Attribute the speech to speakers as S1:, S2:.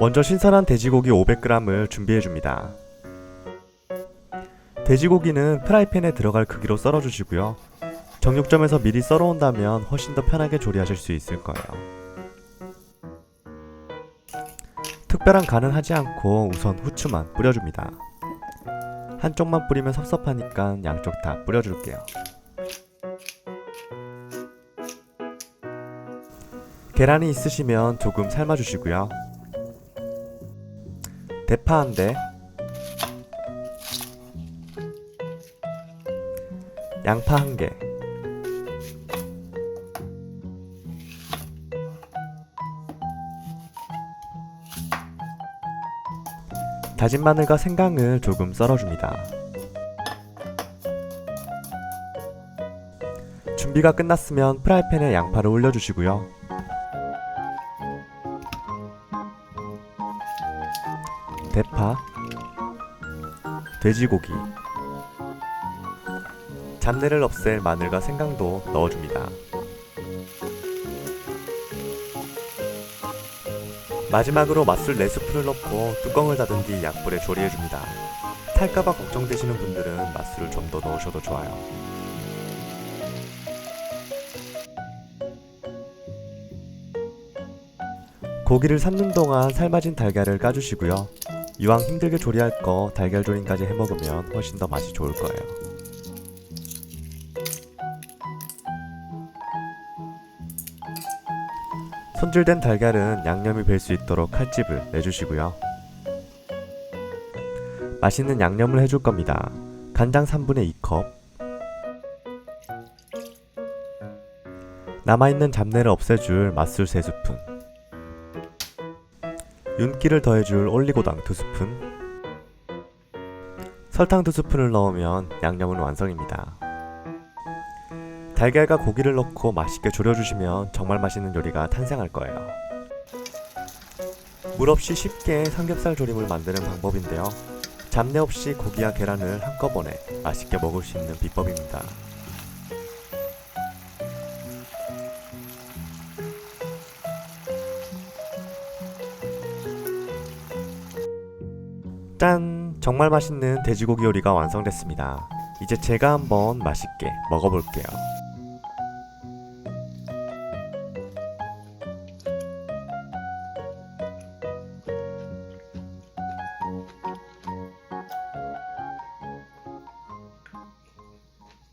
S1: 먼저 신선한 돼지고기 500g을 준비해 줍니다. 돼지고기는 프라이팬에 들어갈 크기로 썰어 주시고요. 정육점에서 미리 썰어 온다면 훨씬 더 편하게 조리하실 수 있을 거예요. 특별한 간은 하지 않고 우선 후추만 뿌려줍니다. 한쪽만 뿌리면 섭섭하니까 양쪽 다 뿌려줄게요. 계란이 있으시면 조금 삶아주시고요. 대파 한 대, 양파 한 개, 다진 마늘과 생강을 조금 썰어줍니다. 준비가 끝났으면 프라이팬에 양파를 올려주시고요. 대파, 돼지고기, 잡내를 없앨 마늘과 생강도 넣어줍니다. 마지막으로 맛술 4스푼을 넣고 뚜껑을 닫은 뒤 약불에 조리해줍니다. 탈까봐 걱정되시는 분들은 맛술을 좀 더 넣으셔도 좋아요. 고기를 삶는 동안 삶아진 달걀을 까주시고요. 이왕 힘들게 조리할 거 달걀 조림까지 해먹으면 훨씬 더 맛이 좋을 거예요. 손질된 달걀은 양념이 벨수 있도록 칼집을 내주시고요. 맛있는 양념을 해줄 겁니다. 간장 3분의 2컵, 남아있는 잡내를 없애줄 맛술 3스푼, 윤기를 더해줄 올리고당 2스푼, 설탕 2스푼을 넣으면 양념은 완성입니다. 달걀과 고기를 넣고 맛있게 졸여주시면 정말 맛있는 요리가 탄생할 거예요. 물 없이 쉽게 삼겹살 조림을 만드는 방법인데요. 잡내 없이 고기와 계란을 한꺼번에 맛있게 먹을 수 있는 비법입니다. 짠! 정말 맛있는 돼지고기 요리가 완성됐습니다. 이제 제가 한번 맛있게 먹어볼게요.